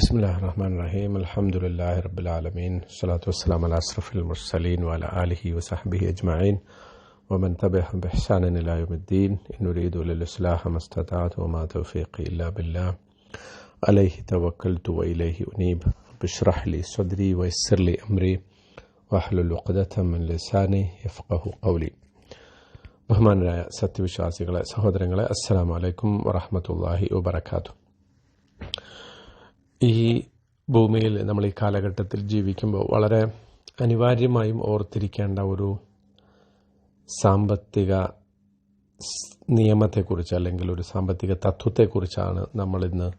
بسم الله الرحمن الرحيم الحمد لله رب العالمين الصلاة والسلام على أشرف المرسلين وعلى آله وصحبه أجمعين ومن تبعهم بإحسان إلى يوم الدين إن نريد للإصلاح ما استطعت وما توفيقي إلا بالله عليه توكلت وإليه أنيب رب اشرح لي صدري ويسر لي أمري واحلل عقدة من لساني يفقه قولي ബഹുമാനരായ സത്യവിശ്വാസികളെ സഹോദരങ്ങളെ അസ്സലാമു അലൈക്കും വറഹമത്തല്ലാഹി വബർക്കാത്തു ഈ ഭൂമിയിൽ നമ്മൾ ഈ കാലഘട്ടത്തിൽ ജീവിക്കുമ്പോൾ വളരെ അനിവാര്യമായും ഓർത്തിരിക്കേണ്ട ഒരു സാമ്പത്തിക നിയമത്തെക്കുറിച്ച് അല്ലെങ്കിൽ ഒരു സാമ്പത്തിക തത്വത്തെക്കുറിച്ചാണ് നമ്മളിന്ന്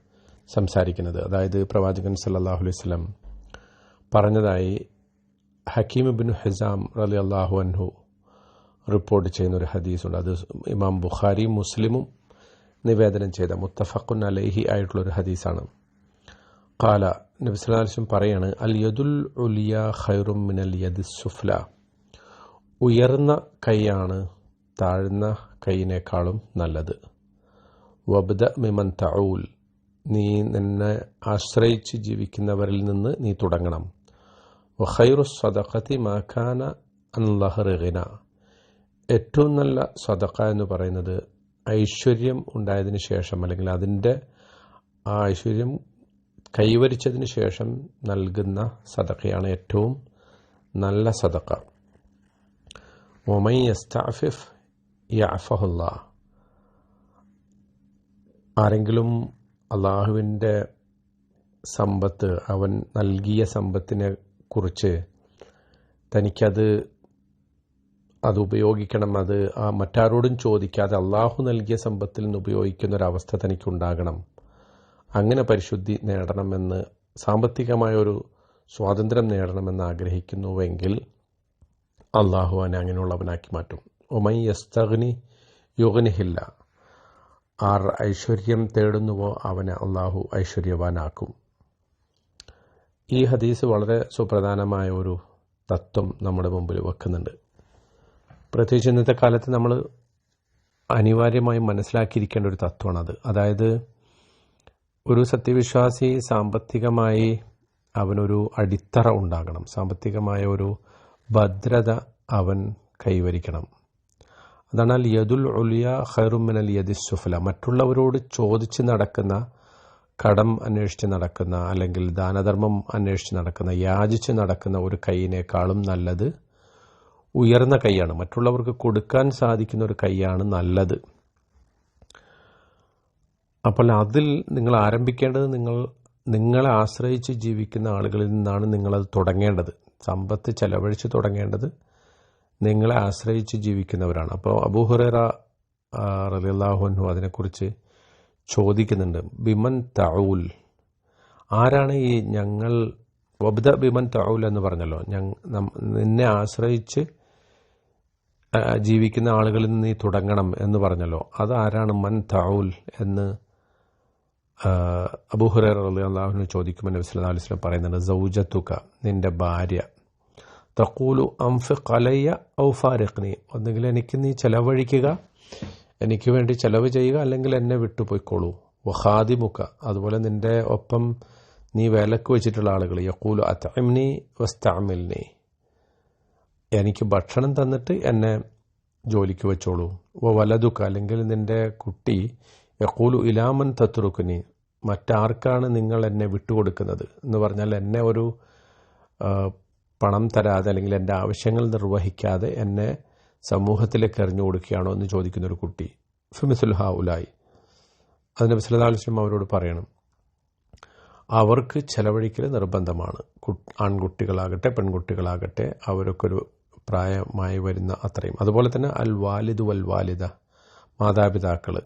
സംസാരിക്കുന്നത്. അതായത് പ്രവാചകൻ സല്ലാഹു അലൈഹി സ്വലം പറഞ്ഞതായി ഹക്കീം ബിൻ ഹസാം റലി അള്ളാഹു അൻഹു റിപ്പോർട്ട് ചെയ്യുന്ന ഒരു ഹദീസുണ്ട്. അത് ഇമാം ബുഖാരി മുസ്ലിമും നിവേദനം ചെയ്ത മുത്തഫഖുൻ അലൈഹി ആയിട്ടുള്ളൊരു ഹദീസാണ്. കാല നബിസ്ലാലിസും പറയാണ് അൽ യദുൽ ഉലിയ ഖൈറും മിനൽ യദ് സുഫ്ല. ഉയർന്ന കൈയാണ് താഴ്ന്ന കൈയിനേക്കാളും നല്ലത്. വബ്ദ മിമൻ തഊൽ. നീ നിന്നെ ആശ്രയിച്ച് ജീവിക്കുന്നവരിൽ നിന്ന് നീ തുടങ്ങണം. വഖൈറു സദഖത്തി മാഖാന അൻ ലഹറിന ഏറ്റവും നല്ല സദക്ക എന്ന് പറയുന്നത് ഐശ്വര്യം ഉണ്ടായതിനു ശേഷം അല്ലെങ്കിൽ അതിന്റെ ആ ഐശ്വര്യം കൈവരിച്ചതിന് ശേഷം നൽകുന്ന സദക്കയാണ് ഏറ്റവും നല്ല സദക്ക ഒമൈ യസ്താഫിഫ് യാഫഹുല്ല. ആരെങ്കിലും അള്ളാഹുവിന്റെ സമ്പത്ത് അവൻ നൽകിയ സമ്പത്തിനെ കുറിച്ച് തനിക്കത് അത് ഉപയോഗിക്കണം അത് ആ മറ്റാരോടും ചോദിക്കാതെ അള്ളാഹു നൽകിയ സമ്പത്തിൽ നിന്ന് ഉപയോഗിക്കുന്ന ഒരവസ്ഥ തനിക്കുണ്ടാകണം. അങ്ങനെ പരിശുദ്ധി നേടണമെന്ന് സാമ്പത്തികമായ ഒരു സ്വാതന്ത്ര്യം നേടണമെന്ന് ആഗ്രഹിക്കുന്നുവെങ്കിൽ അള്ളാഹു അവനെ അങ്ങനെയുള്ളവനാക്കി മാറ്റും. ഒമൈ യസ്തഗ്നി യുഗനിഹില്ല. ആർ ഐശ്വര്യം തേടുന്നുവോ അവനെ അള്ളാഹു ഐശ്വര്യവാനാക്കും. ഈ ഹദീസ് വളരെ സുപ്രധാനമായ ഒരു തത്വം നമ്മുടെ മുമ്പിൽ വെക്കുന്നുണ്ട്. പ്രത്യേകിച്ച് ഇന്നത്തെ കാലത്ത് നമ്മൾ അനിവാര്യമായും മനസ്സിലാക്കിയിരിക്കേണ്ട ഒരു തത്വമാണത്. അതായത് ഒരു സത്യവിശ്വാസി സാമ്പത്തികമായി അവനൊരു അടിത്തറ ഉണ്ടാകണം. സാമ്പത്തികമായ ഒരു ഭദ്രത അവൻ കൈവരിക്കണം. അതാണ് അൽ യദുൽ ഉലിയ ഹെറുമിനൽ അൽ യദി സുഫല. മറ്റുള്ളവരോട് ചോദിച്ച് നടക്കുന്ന കടം അന്വേഷിച്ച് നടക്കുന്ന അല്ലെങ്കിൽ ദാനധർമ്മം അന്വേഷിച്ച് നടക്കുന്ന യാചിച്ച് നടക്കുന്ന ഒരു കൈയിനേക്കാളും നല്ലത് ഉയർന്ന കൈയാണ്. മറ്റുള്ളവർക്ക് കൊടുക്കാൻ സാധിക്കുന്ന ഒരു കൈയാണ് നല്ലത്. അപ്പോൾ അതിൽ നിങ്ങൾ ആരംഭിക്കേണ്ടത് നിങ്ങൾ നിങ്ങളെ ആശ്രയിച്ച് ജീവിക്കുന്ന ആളുകളിൽ നിന്നാണ് നിങ്ങളത് തുടങ്ങേണ്ടത്. സമ്പത്ത് ചെലവഴിച്ച് തുടങ്ങേണ്ടത് നിങ്ങളെ ആശ്രയിച്ച് ജീവിക്കുന്നവരാണ്. അപ്പോൾ അബൂഹുറേറ റലിയല്ലാഹുനു അതിനെക്കുറിച്ച് ചോദിക്കുന്നുണ്ട്. ബിമൻ തഊൽ ആരാണ് ഈ ഞങ്ങൾ വബ്ദ ബിമൻ തഊൽ എന്ന് പറഞ്ഞല്ലോ. നിന്നെ ആശ്രയിച്ച് ജീവിക്കുന്ന ആളുകളിൽ നിന്ന് നീ തുടങ്ങണം എന്ന് പറഞ്ഞല്ലോ. അതാരാണ് മൻ തഊൽ എന്ന് അബൂഹുറേർ അള്ളാഹുവിന് ചോദിക്കുമ്പോൾ നബി സല്ലല്ലാഹു അലൈഹി വസല്ലം പറയുന്നുണ്ട് സൗജത്തുക നിന്റെ ഭാര്യ തക്കൂലു അംഫ് കലയ്യ ഔഫാരഖ്നി ഫാരിഖ്നി ഒന്നുകിൽ എനിക്ക് നീ ചെലവഴിക്കുക എനിക്ക് വേണ്ടി ചെലവ് ചെയ്യുക അല്ലെങ്കിൽ എന്നെ വിട്ടുപോയിക്കോളൂ. വഹാദിമുക്ക അതുപോലെ നിന്റെ ഒപ്പം നീ വിലക്ക് വെച്ചിട്ടുള്ള ആളുകൾ യക്കൂലു അത്തമിനി വസ്താമിൽനി എനിക്ക് ഭക്ഷണം തന്നിട്ട് എന്നെ ജോലിക്ക് വെച്ചോളൂ. വലതുക്ക അല്ലെങ്കിൽ നിന്റെ കുട്ടി യക്കൂലു ഇലാമൻ തത്തുറുക്കുനി മറ്റാർക്കാണ് നിങ്ങൾ എന്നെ വിട്ടുകൊടുക്കുന്നത്? എന്ന് പറഞ്ഞാൽ എന്നെ ഒരു പണം തരാതെ അല്ലെങ്കിൽ എന്റെ ആവശ്യങ്ങൾ നിർവഹിക്കാതെ എന്നെ സമൂഹത്തിലേക്ക് എറിഞ്ഞു കൊടുക്കുകയാണോ എന്ന് ചോദിക്കുന്ന ഒരു കുട്ടി. ഫിമിസുൽഹ ഉലായി അതിന് ബസ്ലാസ്ലം അവരോട് പറയണം. അവർക്ക് ചെലവഴിക്കൽ നിർബന്ധമാണ്. ആൺകുട്ടികളാകട്ടെ പെൺകുട്ടികളാകട്ടെ അവരൊക്കെ ഒരു പ്രായമായി വരുന്ന അത്രയും. അതുപോലെ തന്നെ അൽ വാലിദ് വൽ വാലിദ മാതാപിതാക്കൾ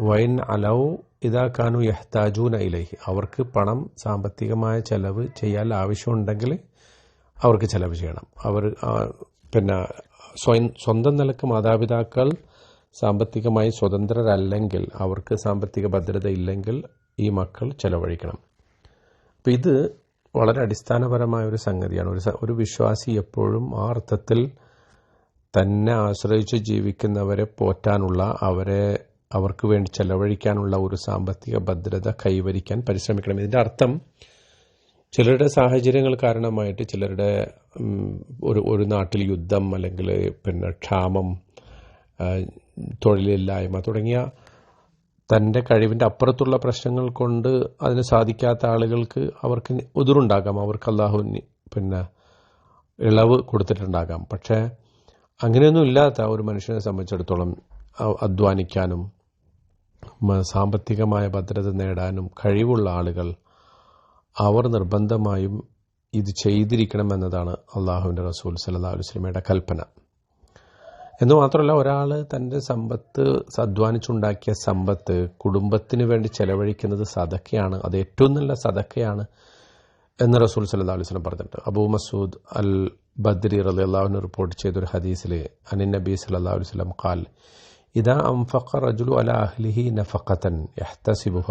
വൈൻ അലൗ ഇതാക്കാനു യഹ്താജൂന ഇലഹി. അവർക്ക് പണം സാമ്പത്തികമായ ചെലവ് ചെയ്യാൻ ആവശ്യമുണ്ടെങ്കിൽ അവർക്ക് ചെലവ് ചെയ്യണം. അവർ പിന്നെ സ്വയം സ്വന്തം നിലയ്ക്ക് മാതാപിതാക്കൾ സാമ്പത്തികമായി സ്വതന്ത്രരല്ലെങ്കിൽ അവർക്ക് സാമ്പത്തിക ഭദ്രത ഇല്ലെങ്കിൽ ഈ മക്കൾ ചെലവഴിക്കണം. അപ്പം ഇത് വളരെ അടിസ്ഥാനപരമായ ഒരു സംഗതിയാണ്. ഒരു ഒരു വിശ്വാസി എപ്പോഴും ആ അർത്ഥത്തിൽ തന്നെ ആശ്രയിച്ച് ജീവിക്കുന്നവരെ പോറ്റാനുള്ള അവരെ അവർക്ക് വേണ്ടി ചെലവഴിക്കാനുള്ള ഒരു സാമ്പത്തിക ഭദ്രത കൈവരിക്കാൻ പരിശ്രമിക്കണം. ഇതിന്റെ അർത്ഥം ചിലരുടെ സാഹചര്യങ്ങൾ കാരണമായിട്ട് ചിലരുടെ ഒരു ഒരു നാട്ടിൽ യുദ്ധം അല്ലെങ്കിൽ പിന്നെ ക്ഷാമം തൊഴിലില്ലായ്മ തുടങ്ങിയ തന്റെ കഴിവിന്റെ അപ്പുറത്തുള്ള പ്രശ്നങ്ങൾ കൊണ്ട് അതിന് സാധിക്കാത്ത ആളുകൾക്ക് അവർക്ക് ഉതിരുണ്ടാകാം അവർക്ക് അള്ളാഹു പിന്നെ ഇളവ് കൊടുത്തിട്ടുണ്ടാകാം. പക്ഷേ അങ്ങനെയൊന്നും ഇല്ലാത്ത ഒരു മനുഷ്യനെ സംബന്ധിച്ചിടത്തോളം അധ്വാനിക്കാനും സാമ്പത്തികമായ ഭദ്രത നേടാനും കഴിവുള്ള ആളുകൾ അവർ നിർബന്ധമായും ഇത് ചെയ്തിരിക്കണം എന്നതാണ് അള്ളാഹുവിന്റെ റസൂൽ സല്ലാ അലുസ്ലിമയുടെ കൽപ്പന. എന്ന് മാത്രമല്ല ഒരാൾ തന്റെ സമ്പത്ത് അധ്വാനിച്ചുണ്ടാക്കിയ സമ്പത്ത് കുടുംബത്തിന് വേണ്ടി ചെലവഴിക്കുന്നത് സദക്കയാണ് അത് ഏറ്റവും നല്ല സദക്കയാണ് എന്ന് റസൂൽ സല്ലാ വസ്ലം പറഞ്ഞിട്ടുണ്ട്. അബൂ മസൂദ് അൽ ബദ്രി റലി അള്ളാഹുവിന് റിപ്പോർട്ട് ചെയ്തൊരു ഹദീസിൽ അനിൻ നബി സല്ലാ അലുസ്ലം ഖാൽ ഇതാ അംഫഖ റജുലു അല അഹ്ലിഹി നഫഖത്തൻ യഹ്തസിബുഹ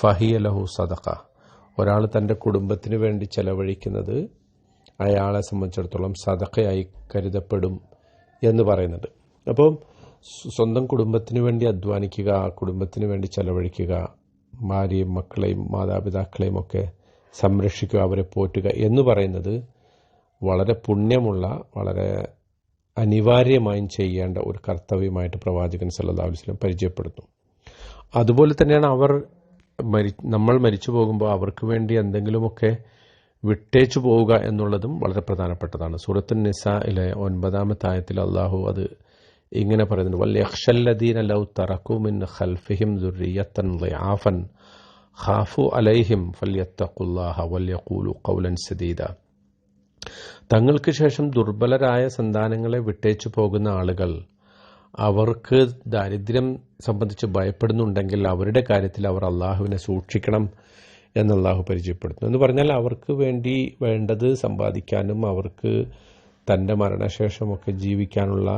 ഫഹിയ ലഹു സദഖ. ഒരാൾ തന്റെ കുടുംബത്തിന് വേണ്ടി ചെലവഴിക്കുന്നത് അയാളെ സംബന്ധിച്ചിടത്തോളം സദഖയായി കരുതപ്പെടും എന്ന് പറയുന്നുണ്ട് അപ്പം സ്വന്തം കുടുംബത്തിന് വേണ്ടി അധ്വാനിക്കുക കുടുംബത്തിന് വേണ്ടി ചെലവഴിക്കുക ഭാര്യയും മക്കളെയും മാതാപിതാക്കളെയും ഒക്കെ സംരക്ഷിക്കുക അവരെ പോറ്റുക എന്ന് പറയുന്നത് വളരെ പുണ്യമുള്ള വളരെ അനിവാര്യമായും ചെയ്യേണ്ട ഒരു കർത്തവ്യമായിട്ട് പ്രവാചകൻ സല്ലാ വസല്ലം പരിചയപ്പെടുന്നു. അതുപോലെ തന്നെയാണ് അവർ മരി നമ്മൾ മരിച്ചു പോകുമ്പോൾ അവർക്ക് വേണ്ടി എന്തെങ്കിലുമൊക്കെ വിട്ടേച്ചു പോവുക എന്നുള്ളതും വളരെ പ്രധാനപ്പെട്ടതാണ്. സൂറത്തുൻ നിസയിലെ ഒൻപതാമത്തെ ആയത്തിൽ അള്ളാഹു അത് ഇങ്ങനെ പറയുന്നുണ്ട്. മിൻ ഖാഫു അലൈഹിം ഫല്യത്തഖുല്ലാഹ വല്യഖൂലു ഖൗലൻ സദീദ. തങ്ങൾക്ക് ശേഷം ദുർബലരായ സന്താനങ്ങളെ വിട്ടേച്ചു പോകുന്ന ആളുകൾ അവർക്ക് ദാരിദ്ര്യം സംബന്ധിച്ച് ഭയപ്പെടുന്നുണ്ടെങ്കിൽ അവരുടെ കാര്യത്തിൽ അവർ അള്ളാഹുവിനെ സൂക്ഷിക്കണം എന്ന് അള്ളാഹു പരിചയപ്പെടുത്തുന്നു. എന്ന് പറഞ്ഞാൽ അവർക്ക് വേണ്ടി വേണ്ടത് സമ്പാദിക്കാനും അവർക്ക് തന്റെ മരണശേഷമൊക്കെ ജീവിക്കാനുള്ള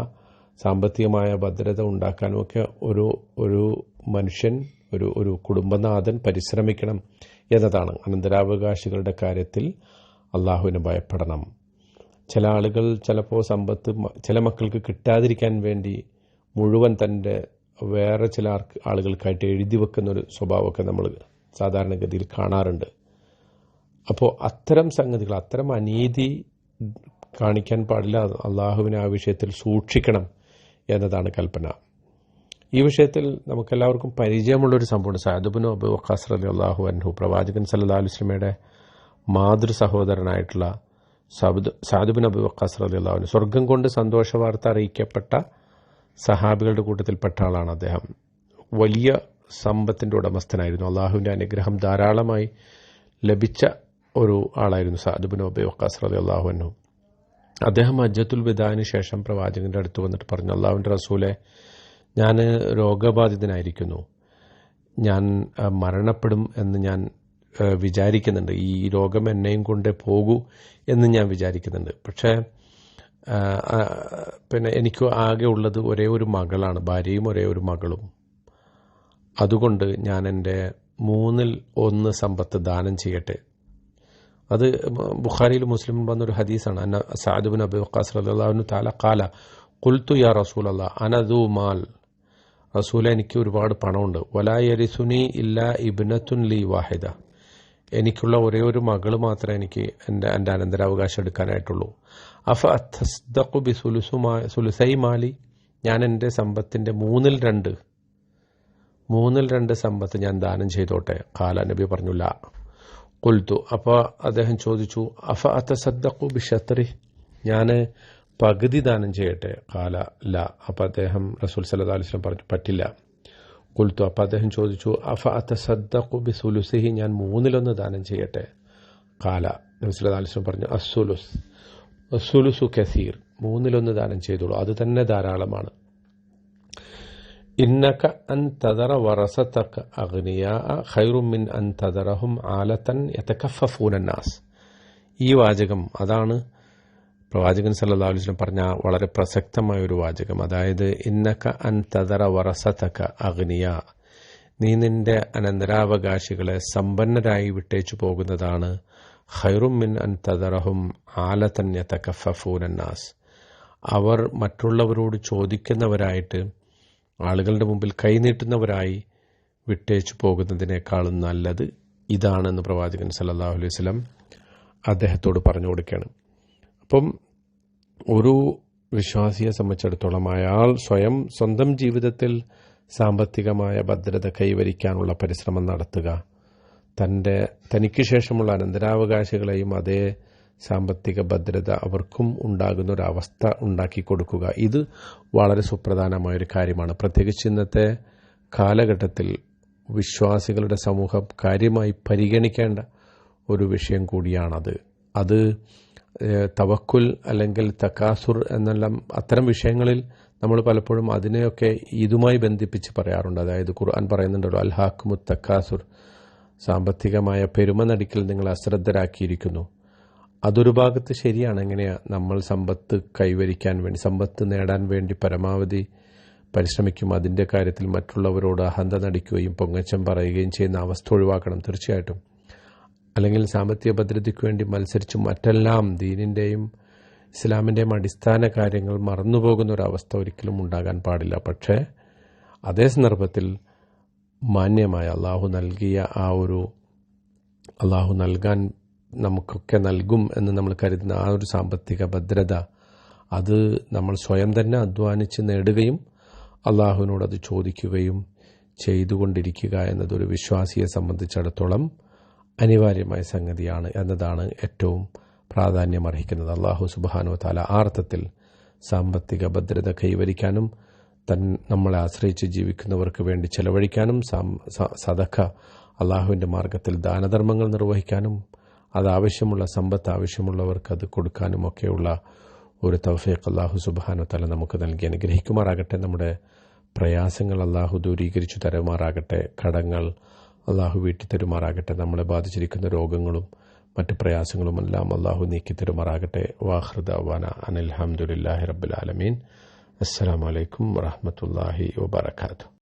സാമ്പത്തികമായ ഭദ്രത ഉണ്ടാക്കാനും ഒക്കെ ഒരു ഒരു മനുഷ്യൻ ഒരു ഒരു കുടുംബനാഥൻ പരിശ്രമിക്കണം എന്നതാണ് അനന്തരാവകാശികളുടെ കാര്യത്തിൽ അള്ളാഹുവിനെ ഭയപ്പെടണം. ചില ആളുകൾ ചിലപ്പോൾ സമ്പത്ത് ചില മക്കൾക്ക് കിട്ടാതിരിക്കാൻ വേണ്ടി മുഴുവൻ തന്റെ വേറെ ചില ആളുകൾക്കായിട്ട് എഴുതി വെക്കുന്ന ഒരു സ്വഭാവമൊക്കെ നമ്മൾ സാധാരണഗതിയിൽ കാണാറുണ്ട്. അപ്പോൾ അത്തരം സംഗതികൾ അത്തരം അനീതി കാണിക്കാൻ പാടില്ല. അള്ളാഹുവിനെ ആ വിഷയത്തിൽ സൂക്ഷിക്കണം എന്നതാണ് കൽപ്പന. ഈ വിഷയത്തിൽ നമുക്കെല്ലാവർക്കും പരിചയമുള്ളൊരു സംഭവമാണ് സാദുബിനു അബു വഖാസ് അലി അള്ളാഹു അൻഹു പ്രവാചകൻ സല്ലാ അലുസ്ലമയുടെ മാതൃ സഹോദരനായിട്ടുള്ള സാബുദ് സാദുബിൻ അബു വക്കാസ് അലി അള്ളാഹുവിന് സ്വർഗം കൊണ്ട് സന്തോഷ വാർത്ത അറിയിക്കപ്പെട്ട സഹാബികളുടെ കൂട്ടത്തിൽപ്പെട്ട ആളാണ് അദ്ദേഹം. വലിയ സമ്പത്തിന്റെ ഉടമസ്ഥനായിരുന്നു. അള്ളാഹുവിന്റെ അനുഗ്രഹം ധാരാളമായി ലഭിച്ച ഒരു ആളായിരുന്നു സാദുബിൻ അബു വക്കാസ് അലി അള്ളാഹു അൻഹു. അദ്ദേഹം അജത്തുൽ വിദാന് ശേഷം പ്രവാചകന്റെ അടുത്ത് വന്നിട്ട് പറഞ്ഞു അള്ളാഹുവിന്റെ റസൂലെ ഞാൻ രോഗബാധിതനായിരിക്കുന്നു. ഞാൻ മരണപ്പെടും എന്ന് ഞാൻ വിചാരിക്കുന്നുണ്ട്. ഈ രോഗം എന്നെയും കൊണ്ടേ പോകൂ എന്ന് ഞാൻ വിചാരിക്കുന്നുണ്ട്. പക്ഷേ പിന്നെ എനിക്ക് ആകെ ഉള്ളത് ഒരേ ഒരു മകളാണ്. ഭാര്യയും ഒരേ ഒരു മകളും. അതുകൊണ്ട് ഞാൻ എന്റെ മൂന്നിൽ ഒന്ന് സമ്പത്ത് ദാനം ചെയ്യട്ടെ. അത് ബുഖാരിയിൽ മുസ്ലിം വന്നൊരു ഹദീസാണ്. അന്ന സാദുബിൻ അബി വക്കാസ് റളിയല്ലാഹു തആല ഖാല ഖുൽതു യാ റസൂലല്ലാ അനദു മാൽ. റസൂല എനിക്ക് ഒരുപാട് പണമുണ്ട്. വലായരിസുനി ഇല്ല ഇബ്നത്തുൻ ലി വാഹിദ. എനിക്കുള്ള ഒരേ ഒരു മകൾ മാത്രമേ എനിക്ക് എന്റെ എന്റെ അനന്തരാവകാശം എടുക്കാനായിട്ടുള്ളൂ. അഫ അത്തസ്ദഖു ബി സുലുസൈ മാലി ഞാൻ എന്റെ സമ്പത്തിന്റെ മൂന്നിൽ രണ്ട് മൂന്നിൽ രണ്ട് സമ്പത്ത് ഞാൻ ദാനം ചെയ്തോട്ടെ കാല നബി പറഞ്ഞു ലാ കുൽത്തു അപ്പോൾ അദ്ദേഹം ചോദിച്ചു അഫ അത്തസദ്ദഖു ബിഷത്രി ഞാൻ പകുതി ദാനം ചെയ്യട്ടെ കാല ല. അപ്പോൾ അദ്ദേഹം റസൂൽ സല്ലല്ലാഹു അലൈഹി വസല്ലം പറഞ്ഞു പറ്റില്ല. കുൽത്തു അപ്പം അദ്ദേഹം ചോദിച്ചു അഫ അത്തസദ്ദഖു ബി സുലുസിഹി ഞാൻ മൂന്നിലൊന്ന് ദാനം ചെയ്യട്ടെ? കാല നബിസ്ലാസ്ലം പറഞ്ഞു അസുലുസ് അസുലുസു കസീർ. മൂന്നിലൊന്ന് ദാനം ചെയ്തോളൂ. അത് തന്നെ ധാരാളമാണ്. ഇന്നക അൻ തദറ വറസത്തക്ക അഗ്നിയ ഖൈറുമിൻ അൻ തദറഹും ആലത്തൻ യതകഫഫൂന ഫൂനന്നാസ് ഈ വാചകം അതാണ് പ്രവാചകൻ വസല്ലം പറഞ്ഞ വളരെ പ്രസക്തമായ ഒരു വാചകം. അതായത് ഇന്നക്ക അൻ തദറ വറസതക അഗ്നിയ. നീ നിന്റെ അനന്തരാവകാശികളെ സമ്പന്നരായി വിട്ടേച്ചു പോകുന്നതാണ്. ഹൈറുമിൻ മിൻ അൻ തദറഹും ആലത്തൻ ഫഫൂനന്നാസ് നാസ് അവർ മറ്റുള്ളവരോട് ചോദിക്കുന്നവരായിട്ട് ആളുകളുടെ മുമ്പിൽ കൈനീട്ടുന്നവരായി വിട്ടേച്ചു പോകുന്നതിനേക്കാളും നല്ലത് ഇതാണെന്ന് പ്രവാചകൻ സല്ലല്ലാഹു അലൈഹി വസല്ലം അദ്ദേഹത്തോട് പറഞ്ഞു കൊടുക്കുകയാണ്. അപ്പം ഒരു വിശ്വാസിയെ സംബന്ധിച്ചിടത്തോളം അയാൾ സ്വയം സ്വന്തം ജീവിതത്തിൽ സാമ്പത്തികമായ ഭദ്രത കൈവരിക്കാനുള്ള പരിശ്രമം നടത്തുക. തന്റെ തനിക്ക് ശേഷമുള്ള അനന്തരാവകാശികളെയും അതേ സാമ്പത്തിക ഭദ്രത അവർക്കും ഉണ്ടാകുന്ന ഒരു അവസ്ഥ ഉണ്ടാക്കി കൊടുക്കുക. ഇത് വളരെ സുപ്രധാനമായ ഒരു കാര്യമാണ്. പ്രത്യേകിച്ച് ഇന്നത്തെ കാലഘട്ടത്തിൽ വിശ്വാസികളുടെ സമൂഹം കാര്യമായി പരിഗണിക്കേണ്ട ഒരു വിഷയം കൂടിയാണത്. അത് തവക്കുൽ അല്ലെങ്കിൽ തക്കാസുർ എന്നെല്ലാം അത്തരം വിഷയങ്ങളിൽ നമ്മൾ പലപ്പോഴും അതിനെയൊക്കെ ഇതുമായി ബന്ധിപ്പിച്ച് പറയാറുണ്ട്. അതായത് ഖുർആൻ പറയുന്നുണ്ടല്ലോ അൽഹാക്കുമു തക്കാസുർ സാമ്പത്തികമായ പെരുമ നടിക്കൽ നിങ്ങൾ അശ്രദ്ധരാക്കിയിരിക്കുന്നു. അതൊരു ഭാഗത്ത് ശരിയാണ്. എങ്ങനെയാ? നമ്മൾ സമ്പത്ത് കൈവരിക്കാൻ വേണ്ടി സമ്പത്ത് നേടാൻ വേണ്ടി പരമാവധി പരിശ്രമിക്കും. അതിന്റെ കാര്യത്തിൽ മറ്റുള്ളവരോട് അഹന്ത നടിക്കുകയും പൊങ്ങച്ചം പറയുകയും ചെയ്യുന്ന അവസ്ഥ ഒഴിവാക്കണം. തീർച്ചയായിട്ടും. അല്ലെങ്കിൽ സാമ്പത്തിക ഭദ്രതയ്ക്ക് വേണ്ടി മത്സരിച്ച് മറ്റെല്ലാം ദീനിന്റെയും ഇസ്ലാമിന്റെയും അടിസ്ഥാന കാര്യങ്ങൾ മറന്നുപോകുന്ന ഒരവസ്ഥ ഒരിക്കലും ഉണ്ടാകാൻ പാടില്ല. പക്ഷേ അതേ സന്ദർഭത്തിൽ മാന്യമായ അള്ളാഹു നൽകിയ ആ ഒരു അള്ളാഹു നൽകാൻ നമുക്കൊക്കെ നൽകും എന്ന് നമ്മൾ കരുതുന്ന ആ ഒരു സാമ്പത്തിക ഭദ്രത അത് നമ്മൾ സ്വയം തന്നെ അധ്വാനിച്ച് നേടുകയും അള്ളാഹുവിനോട് അത് ചോദിക്കുകയും ചെയ്തുകൊണ്ടിരിക്കുക എന്നതൊരു വിശ്വാസിയെ സംബന്ധിച്ചിടത്തോളം അനിവാര്യമായ സംഗതിയാണ് എന്നതാണ് ഏറ്റവും പ്രാധാന്യമർഹിക്കുന്നത് അള്ളാഹു സുബാനു താല ആർത്ഥത്തിൽ സാമ്പത്തിക ഭദ്രത കൈവരിക്കാനും തൻ നമ്മളെ ആശ്രയിച്ച് ജീവിക്കുന്നവർക്ക് വേണ്ടി ചെലവഴിക്കാനും സദക്ക അള്ളാഹുവിന്റെ മാർഗത്തിൽ ദാനധർമ്മങ്ങൾ നിർവഹിക്കാനും അത് ആവശ്യമുള്ള സമ്പത്ത് ആവശ്യമുള്ളവർക്ക് അത് കൊടുക്കാനും ഒക്കെയുള്ള ഒരു തൗഫീഖ് അള്ളാഹു സുബാനു തല നമുക്ക് നൽകി അനുഗ്രഹിക്കുമാറാകട്ടെ. നമ്മുടെ പ്രയാസങ്ങൾ അള്ളാഹു ദൂരീകരിച്ചു തരുമാറാകട്ടെ. കടങ്ങൾ അള്ളാഹു വീട്ടി തരുമാറാകട്ടെ. നമ്മളെ ബാധിച്ചിരിക്കുന്ന രോഗങ്ങളും മറ്റ് പ്രയാസങ്ങളുമെല്ലാം അള്ളാഹു നീക്കി തരുമാറാകട്ടെ. വാഹൃദാന അനിൽഹമുല്ലാഹി റബ്ബുലാലമീൻ അസ്സാം വലൈക്കും വറഹമത്തല്ലാഹി വബർക്കാത്തു